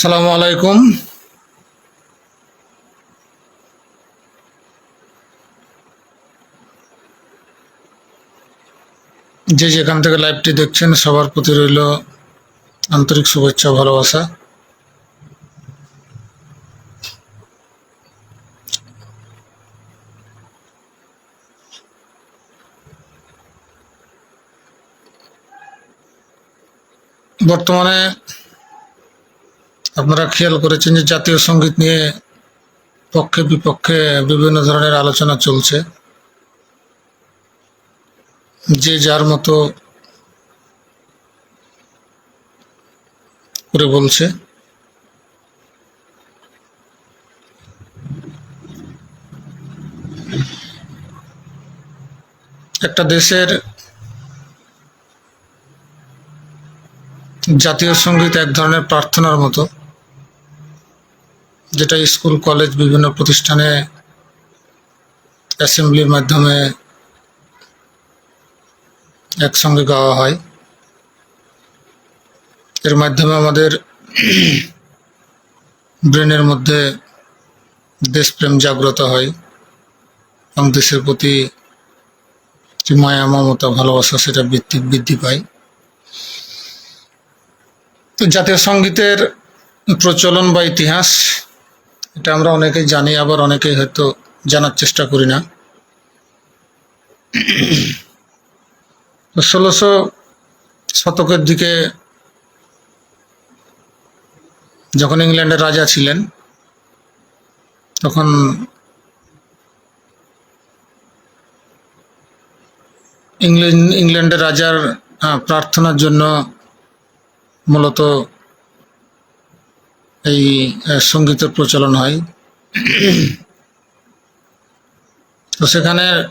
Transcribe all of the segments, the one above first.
সালামু আলাইকুম। যে যেখান থেকে লাইভটি দেখছেন সবার প্রতি রইল আন্তরিক শুভেচ্ছা ভালোবাসা। বর্তমানে আপনারা খেয়াল করেছেন যে জাতীয় সংগীত নিয়ে পক্ষে বিপক্ষে বিভিন্ন ধরনের আলোচনা চলছে। যে যার মতো করে বলছে। একটা দেশের জাতীয় সংগীত এক ধরনের প্রার্থনার মতো, যেটা স্কুল, কলেজ, বিভিন্ন প্রতিষ্ঠানে অ্যাসেম্বলির মাধ্যমে একসঙ্গে গাওয়া হয়। এর মাধ্যমে আমাদের ব্রেনের মধ্যে দেশপ্রেম জাগ্রত হয় এবং দেশের প্রতি মায়া, মমতা, ভালোবাসা, সেটা বৃদ্ধি বৃদ্ধি পায়। তো জাতীয় সঙ্গীতের প্রচলন বা ইতিহাস, এটা আমরা অনেকেই জানি, আবার অনেকেই হয়তো জানার চেষ্টা করি না। ষোলোশো শতকের দিকে যখন ইংল্যান্ডের রাজা ছিলেন, তখন ইংল্যান্ড, ইংল্যান্ডের রাজার প্রার্থনার জন্য মূলত এই সঙ্গীতের প্রচলন হয়। তো সেখানে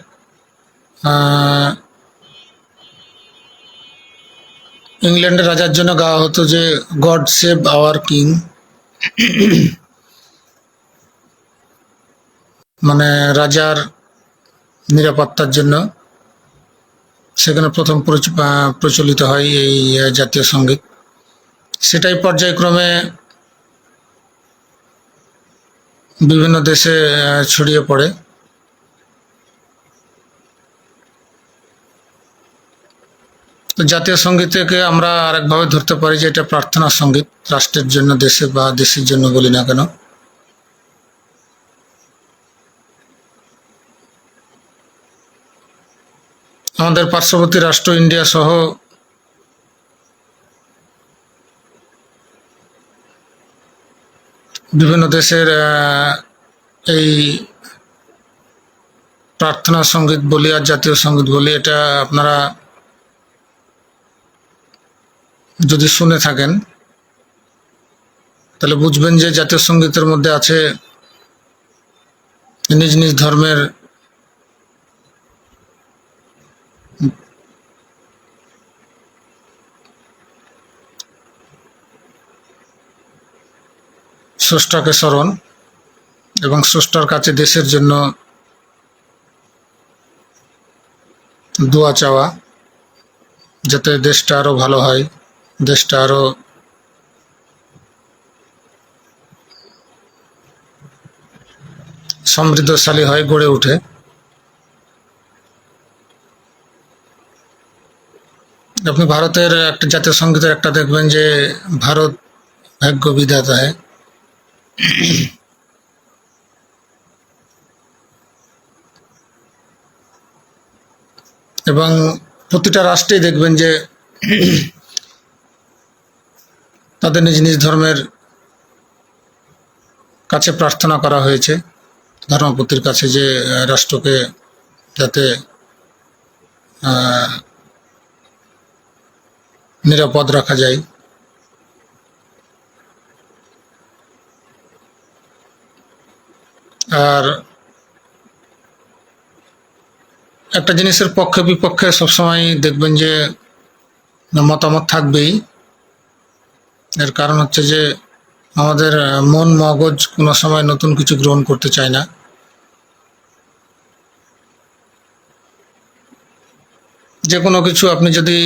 ইংল্যান্ডের রাজার জন্য গাওয়া হতো যে, গড সেভ আওয়ার কিং। মানে রাজার নিরাপত্তার জন্য সেখানে প্রথম প্রচ- প্রচলিত হয় এই জাতীয় সংগীত। সেটাই পর্যায়ক্রমে বিভিন্ন দেশে ছড়িয়ে পড়ে। তো জাতীয় সঙ্গীতকে আমরা আরেকভাবে ধরতে পারি যে এটা প্রার্থনা সংগীত, রাষ্ট্রের জন্য, দেশে বা দেশের জন্য বলি না কেন। আমাদের পার্শ্ববর্তী রাষ্ট্র ইন্ডিয়া সহ বিভিন্ন দেশের এই প্রার্থনা সংগীত বলি আর জাতীয় সংগীত বলি, এটা আপনারা যদি শুনে থাকেন, তাহলে বুঝবেন যে জাতীয় সঙ্গীতের মধ্যে আছে নিজ নিজ ধর্মের স্রষ্টাকে স্মরণ এবং স্রষ্টার কাছে দেশের জন্য দোয়া চাওয়া, যাতে দেশটা আরও ভালো হয়, দেশটা আরও সমৃদ্ধশালী হয়, গড়ে ওঠে। আপনি ভারতের একটা জাতীয় সঙ্গীতের একটা দেখবেন যে ভারত ভাগ্য বিধাতা হয় এবং প্রতিটা রাষ্ট্রেই দেখবেন যে তাদের নিজ নিজ ধর্মের কাছে প্রার্থনা করা হয়েছে, ধর্মপতির কাছে যে রাষ্ট্রকে যাতে নিরাপদ রাখা যায়। আর একটা জিনিসের পক্ষে বিপক্ষে সবসময় দেখবেন যে মতামত থাকবেই। এর কারণ হচ্ছে যে আমাদের মন মগজ কোনো সময় নতুন কিছু গ্রহণ করতে চায় না। যে কোনো কিছু আপনি যদি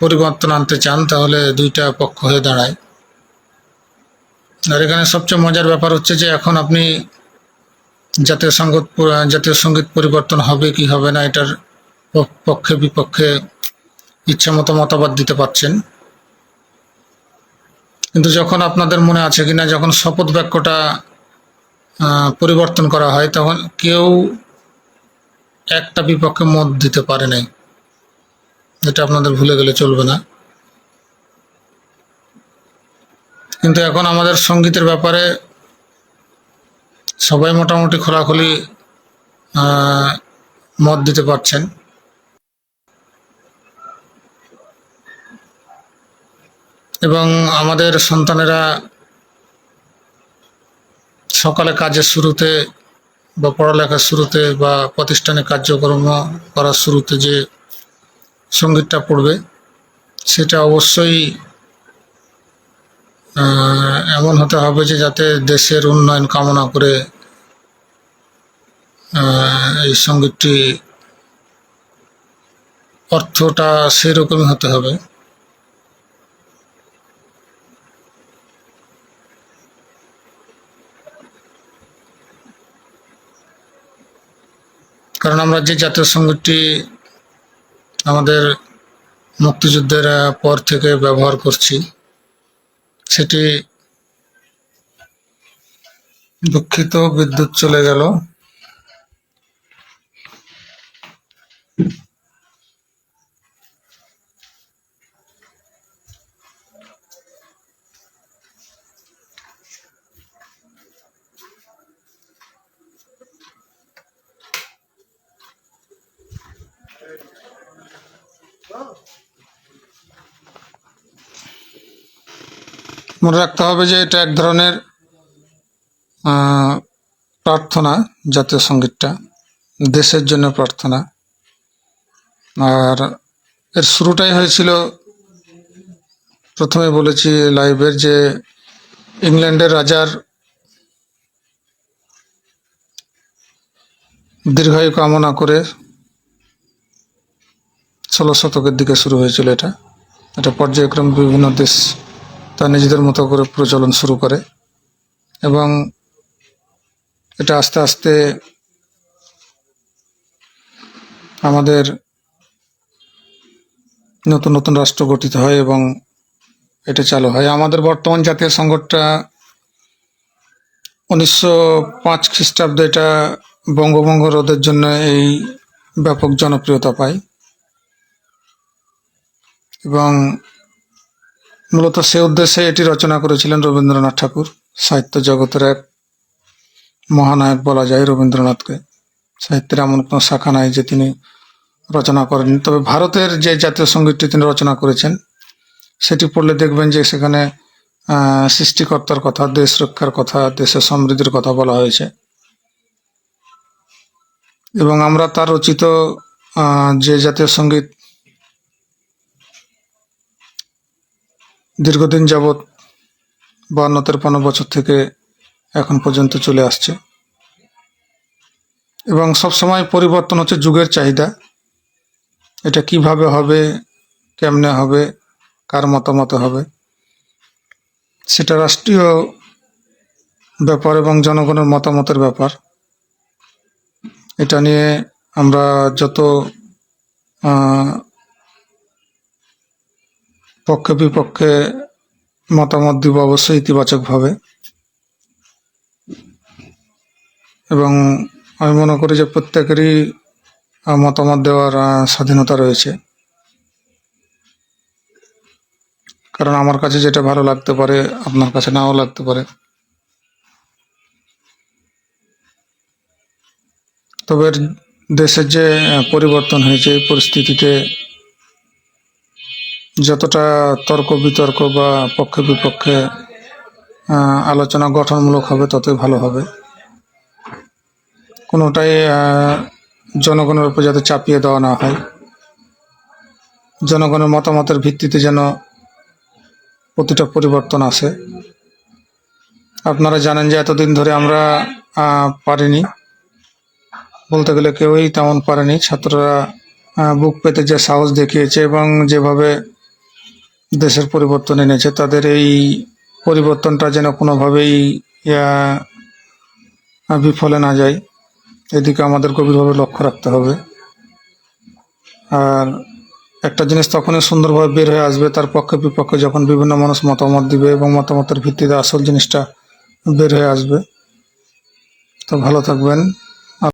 পরিবর্তন আনতে চান তাহলে দুইটা পক্ষ হয়ে দাঁড়ায়। আর এখানে সবচেয়ে মজার ব্যাপার হচ্ছে যে এখন আপনি জাতীয় সংগীত জাতীয় সংগীত পরিবর্তন হবে কি হবে না এটার পক্ষে বিপক্ষে ইচ্ছা মতো মতামত দিতে পারছেন। কিন্তু যখন আপনাদের মনে আছে কিনা, যখন শপথ বাক্যটা পরিবর্তন করা হয়, তখন কেউ একটা বিপক্ষে মত দিতে পারে নাই। এটা আপনাদের ভুলে গেলে চলবে না। কিন্তু এখন আমাদের সঙ্গীতের ব্যাপারে সবাই মোটামুটি খোলাখুলি মত দিতে পারছেন। এবং আমাদের সন্তানেরা সকালে কাজের শুরুতে বা পড়ালেখার শুরুতে বা প্রতিষ্ঠানে কার্যক্রম করার শুরুতে যে সঙ্গীতটা পড়বে, সেটা অবশ্যই এমন হতে হবে যে যাতে দেশের উন্নয়ন কামনা করে এই সঙ্গীতটি অর্থটা সেরকমই হতে হবে। কারণ আমরা যে জাতীয় সঙ্গীতটি আমাদের মুক্তিযুদ্ধের পর থেকে ব্যবহার করছি সেটি দুঃখিত বিদ্যুৎ চলে গেল। মনে রাখতে হবে যে এটা এক ধরনের প্রার্থনা, জাতীয় সঙ্গীতটা। দেশের জন্য প্রার্থনা। আর এর শুরুটাই হয়েছিল, প্রথমে বলেছি লাইভের যে ইংল্যান্ডের রাজার দীর্ঘায়ু কামনা করে ষোলো শতকের দিকে শুরু হয়েছিল এটা। এটা পর্যায়ক্রমে বিভিন্ন দেশ তা নিজেদের মতো করে প্রচলন শুরু করে এবং এটা আস্তে আস্তে আমাদের নতুন নতুন রাষ্ট্র গঠিত হয় এবং এটা চালু হয়। আমাদের বর্তমান জাতীয় সংকটটা উনিশশো পাঁচ খ্রিস্টাব্দে এটা বঙ্গভঙ্গ রোধের জন্য এই ব্যাপক জনপ্রিয়তা পায় এবং মূলত সে উদ্দেশ্যে এটি রচনা করেছিলেন রবীন্দ্রনাথ ঠাকুর। সাহিত্য জগতের এক মহানায়ক বলা যায় রবীন্দ্রনাথকে। সাহিত্যের এমন কোনো শাখা নাই যে তিনি রচনা করেননি। তবে ভারতের যে জাতীয় সঙ্গীতটি তিনি রচনা করেছেন, সেটি পড়লে দেখবেন যে সেখানে সৃষ্টিকর্তার কথা, দেশ রক্ষার কথা, দেশের সমৃদ্ধির কথা বলা হয়েছে। এবং আমরা তার রচিত যে জাতীয় সংগীত দীর্ঘদিন যাবৎ বান্ন তেরপান্ন বছর থেকে এখন পর্যন্ত চলে আসছে। এবং সবসময় পরিবর্তন হচ্ছে যুগের চাহিদা। এটা কীভাবে হবে, কেমনে হবে, কার মতামত হবে, সেটা রাষ্ট্রীয় ব্যাপার এবং জনগণের মতামতের ব্যাপার। এটা নিয়ে আমরা যত পক্ষে বিপক্ষে মতামত দিব অবশ্যই ইতিবাচকভাবে। এবং আমি মনে করি যে প্রত্যেকেরই মতামত দেওয়ার স্বাধীনতা রয়েছে। কারণ আমার কাছে যেটা ভালো লাগতে পারে, আপনার কাছে নাও লাগতে পারে। তবে দেশের যে পরিবর্তন হয়েছে, এই পরিস্থিতিতে যতটা তর্ক বিতর্ক বা পক্ষে বিপক্ষে আলোচনা গঠনমূলক হবে, ততই ভালো হবে। কোনোটাই জনগণের উপর যাতে চাপিয়ে দেওয়া না হয়। জনগণের মতামতের ভিত্তিতে যেন প্রতিটা পরিবর্তন আসে। আপনারা জানেন যে এতদিন ধরে আমরা পারিনি। বলতে গেলে কেউই তেমন পারেনি। ছাত্ররা বুক পেতে যে সাহস দেখিয়েছে এবং যেভাবে দেশের পরিবর্তন এনেছে, তাদের এই পরিবর্তনটা যেন কোনোভাবেই বিফলে না যায়। এদিকে আমাদের গভীরভাবে লক্ষ্য রাখতে হবে। আর একটা জিনিস তখনই সুন্দরভাবে বের হয়ে আসবে, তার পক্ষে বিপক্ষে যখন বিভিন্ন মানুষ মতামত দিবে এবং মতামতের ভিত্তিতে আসল জিনিসটা বের হয়ে আসবে। তো ভালো থাকবেন।